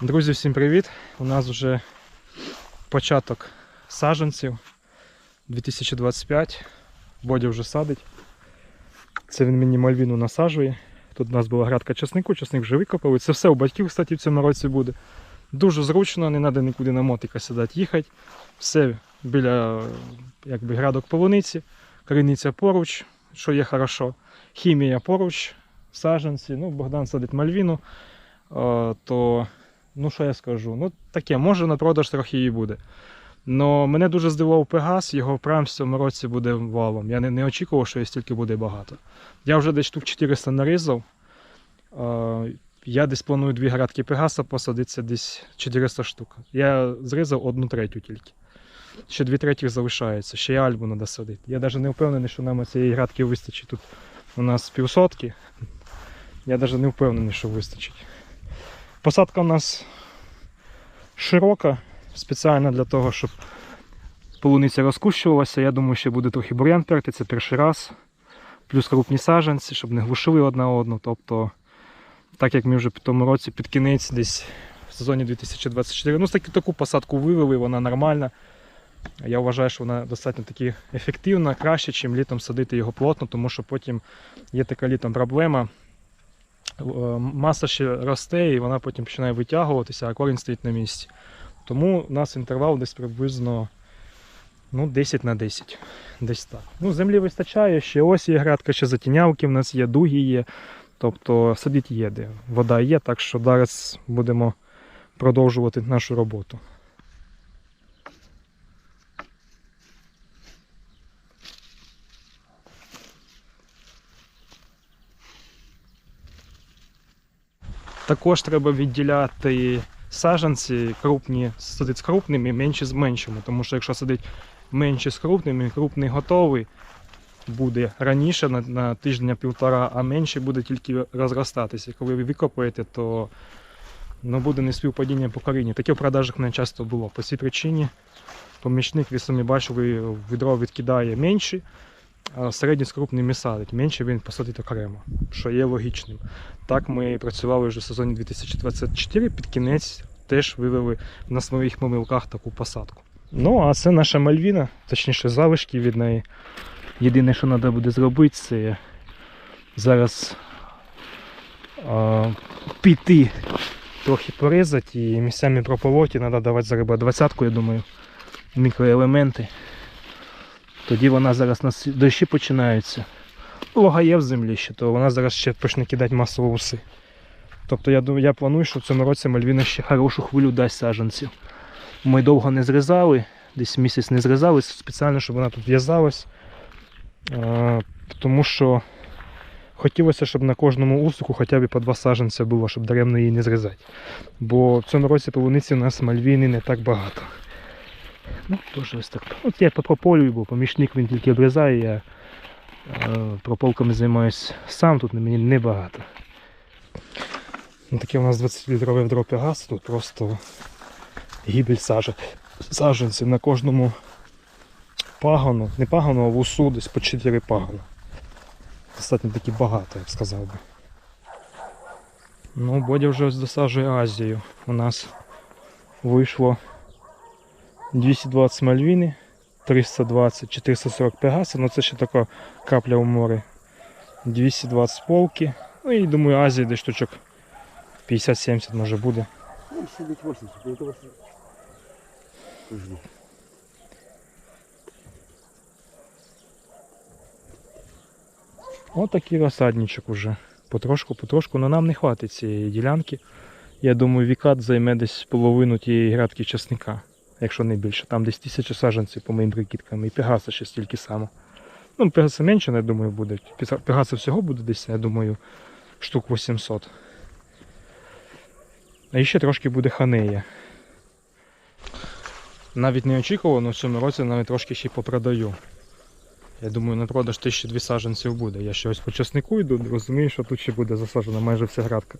Друзі, всім привіт! У нас вже початок саджанців 2025. Бодя вже садить. Це він мені мальвіну насаджує. Тут у нас була градка часнику, часник вже викопали. Це все у батьків, кстати, в цьому році буде. Дуже зручно, не треба нікуди на мотика сідати їхати. Все біля якби, градок полуниці, криниця поруч, що є хорошо. Хімія поруч, саджанці. Ну, Богдан садить мальвіну. Е, то ну що я скажу? Ну таке, може на продаж трохи і буде. Но мене дуже здивував Пегас, його прям в цьому році буде валом. Я не, не очікував, що їх стільки буде багато. Я вже десь штук 400 нарізав. Е, Я десь планую дві градки Пегаса посадитися десь 400 штук. Я зрізав одну третю тільки. Ще дві третіх залишається, ще й альбу треба садити. Я навіть не впевнений, що нам цієї градки вистачить. Тут у нас півсотки. Я навіть не впевнений, що вистачить. Посадка у нас широка, спеціально для того, щоб полуниця розкущувалася. Я думаю, ще буде трохи бур'ян перти, це перший раз. Плюс крупні саджанці, щоб не глушили одна одну. Тобто, так як ми вже в тому році під кінець десь в сезоні 2024, ну таки таку посадку вивели, вона нормальна. Я вважаю, що вона достатньо таки ефективна, краще, ніж літом садити його плотно, тому що потім є така літом проблема. Е, Маса ще росте і вона потім починає витягуватися, а корінь стоїть на місці. Тому у нас інтервал десь приблизно ну, 10 на 10. Десь так. Ну, землі вистачає, ще ось є грядка, ще затінявки в нас є, дуги є. Тобто садити є де. Вода є, так що зараз будемо продовжувати нашу роботу. Також треба відділяти саджанці крупні, садити з крупними, менші з меншими. Тому що якщо садить менші з крупними, крупний готовий буде раніше на, на тиждень-півтора, а менший буде тільки розростатися. Коли ви викопаєте, то ну, буде неспівпадіння по корінню. Таке в продажах не часто було. По цій причині помічник, ви самі бачили, відро відкидає менші, середній з крупними. Менше він посадить окремо, що є логічним. Так ми працювали вже в сезоні 2024, під кінець теж вивели на своїх помилках таку посадку. Ну, а це наша мальвіна, точніше залишки від неї. Єдине, що треба буде зробити, це зараз а, піти трохи порізати і місцями прополоті, треба давати зариба двадцятку, я думаю, мікроелементи. Тоді вона зараз на с- дощі починаються. Волога є в землі ще, то вона зараз ще почне кидати масово уси. Тобто я, я планую, що в цьому році Мальвіна ще хорошу хвилю дасть саджанців. Ми довго не зрізали, десь місяць не зрізали, спеціально, щоб вона тут в'язалась. Тому що хотілося, щоб на кожному усику хоча б по два саджанця було, щоб даремно її не зрізати. Бо в цьому році полуниці у нас мальвіни не так багато. Ну, теж ось так. От я попрополюю, бо помічник він тільки обрізає, я е, прополками займаюся сам, тут мені небагато. Ну, таке у нас 20-літрове відро газ, тут просто гібель сажа. Саджанців на кожному пагану, не пагану, а вусу десь по 4 пагана. Достатньо таки багато, я б сказав би. Ну, Бодя вже ось досаджує Азію. У нас вийшло 220 мальвіни, 320, 440 пегаса, ну це ще така капля у морі. 220 полки. Ну і думаю, Азії десь штучок 50-70 може буде. Ну, сидить 80, я того що... Жду. Ось такий розсадничок уже. Потрошку, потрошку, але нам не хватить цієї ділянки. Я думаю, вікат займе десь половину тієї грядки часника, якщо не більше. Там десь тисяча саджанців по моїм прикидкам. І пегаса ще стільки само. Ну, пегаса менше, я думаю, буде. Пегаса всього буде десь, я думаю, штук 800. А ще трошки буде ханея. Навіть не очікував, але в цьому році навіть трошки ще попродаю. Я думаю, на продаж тисячі дві саджанців буде. Я ще ось по часнику йду, розумію, що тут ще буде засаджена майже вся градка.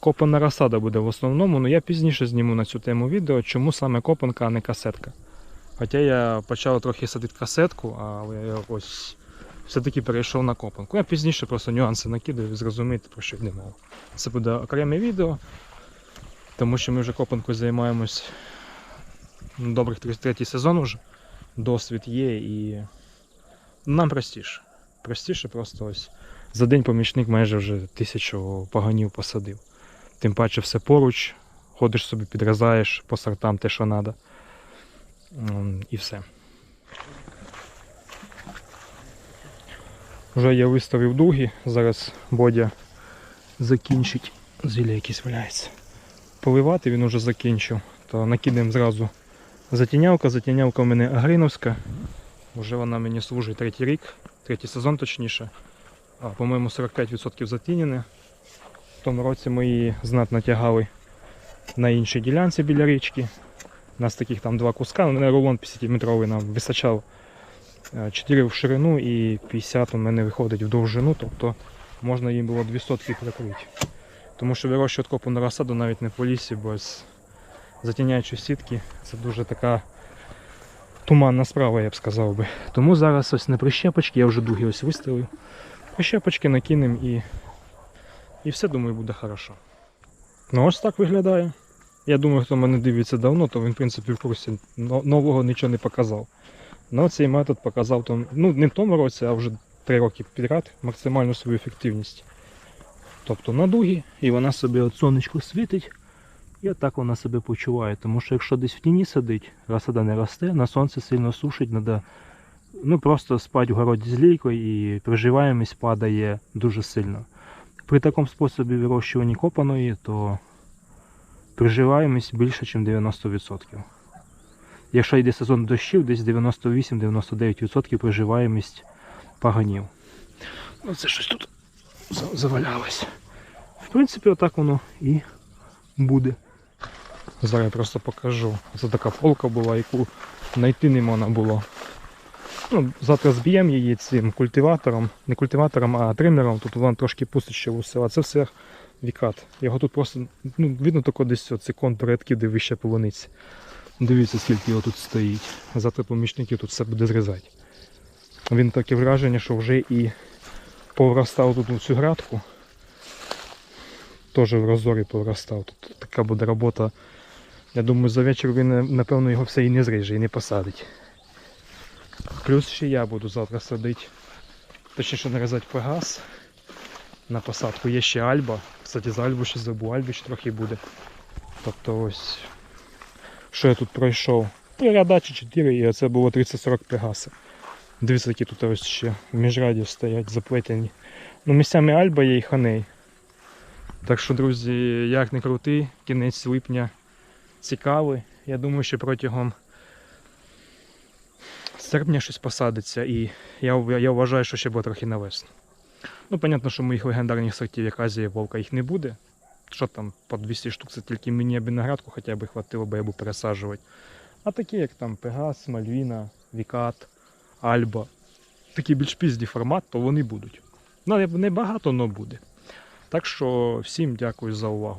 Копана розсада буде в основному, але я пізніше зніму на цю тему відео, чому саме копанка, а не касетка. Хоча я почав трохи садити касетку, але я ось все-таки перейшов на копанку. Я пізніше просто нюанси накидаю, ви зрозумієте, про що йде мова. Це буде окреме відео. Тому що ми вже копанкою займаємось ну, добрих три- третій сезон уже. Досвід є і нам простіше. Простіше просто ось. За день помічник майже вже тисячу паганів посадив. Тим паче все поруч, ходиш собі, підрізаєш по сортам те, що треба. І все. Вже я виставив дуги, зараз Бодя закінчить. Зілля якесь валяється. Поливати він уже закінчив, то накидаємо зразу затінявка. Затінявка в мене агриновська. Вже вона мені служить третій рік, третій сезон точніше. По-моєму, 45% затінене. В тому році ми її знатно тягали на іншій ділянці біля річки. У нас таких там два куска, ну, не рулон 50-метровий нам вистачав 4 в ширину і 50 у мене виходить в довжину, тобто можна їм було 2 сотки прикрити. Тому що вирощувати копу на розсаду навіть не по лісі, без затіняючої сітки це дуже така туманна справа, я б сказав би. Тому зараз ось на прищепочки, я вже дуги ось виставив. Прищепочки накинемо і, і все, думаю, буде хорошо. Ну ось так виглядає. Я думаю, хто мене дивиться давно, то він, в принципі, в курсі нового нічого не показав. Ну, цей метод показав там, ну, не в тому році, а вже три роки підряд максимальну свою ефективність. Тобто на дугі, і вона собі от сонечко світить, і отак вона себе почуває. Тому що якщо десь в тіні сидить, розсада не росте, на сонце сильно сушить, треба ну, просто спати в городі з лійкою і приживаємість падає дуже сильно. При такому способі вирощування копаної, то приживаємість більше, ніж 90%. Якщо йде сезон дощів, десь 98-99% приживаємість паганів. Ну, це щось тут завалялось. В принципі, отак воно і буде. Зараз я просто покажу. Це така полка була, яку знайти не можна було. Ну, завтра зб'ємо її цим культиватором, не культиватором, а тримером. Тут вона трошки пустить ще усила. Це все вікат. Його тут просто ну, видно тільки десь оці контури де вище полуниці. Дивіться, скільки його тут стоїть. Завтра помічники тут все буде зрізати. Він таке враження, що вже і повростав тут цю градку. Теж в розорі повростав. Тут така буде робота. Я думаю, за вечір він, напевно, його все і не зріже, і не посадить. Плюс ще я буду завтра садити. Точніше нарізати пегас. На посадку є ще альба. Кстати, за альбу ще забув, альби ще трохи буде. Тобто ось. Що я тут пройшов? Три ряда чи чотири, і це було 30-40 пегаси. Дивіться, які тут ось ще в міжраді стоять заплетені. Ну, місцями альба є і ханей. Так що, друзі, як не крути, кінець липня цікавий. Я думаю, що протягом серпня щось посадиться, і я, я вважаю, що ще буде трохи на весну. Ну, понятно, що моїх легендарних сортів, як Азія Вовка, їх не буде. Що там по 200 штук, це тільки мені аби наградку хоча б хватило, бо я буду пересаджувати. А такі, як там Пегас, Мальвіна, Вікат, Альба, такий більш пізній формат, то вони будуть. Ну, не багато, але буде. Так що всім дякую за увагу.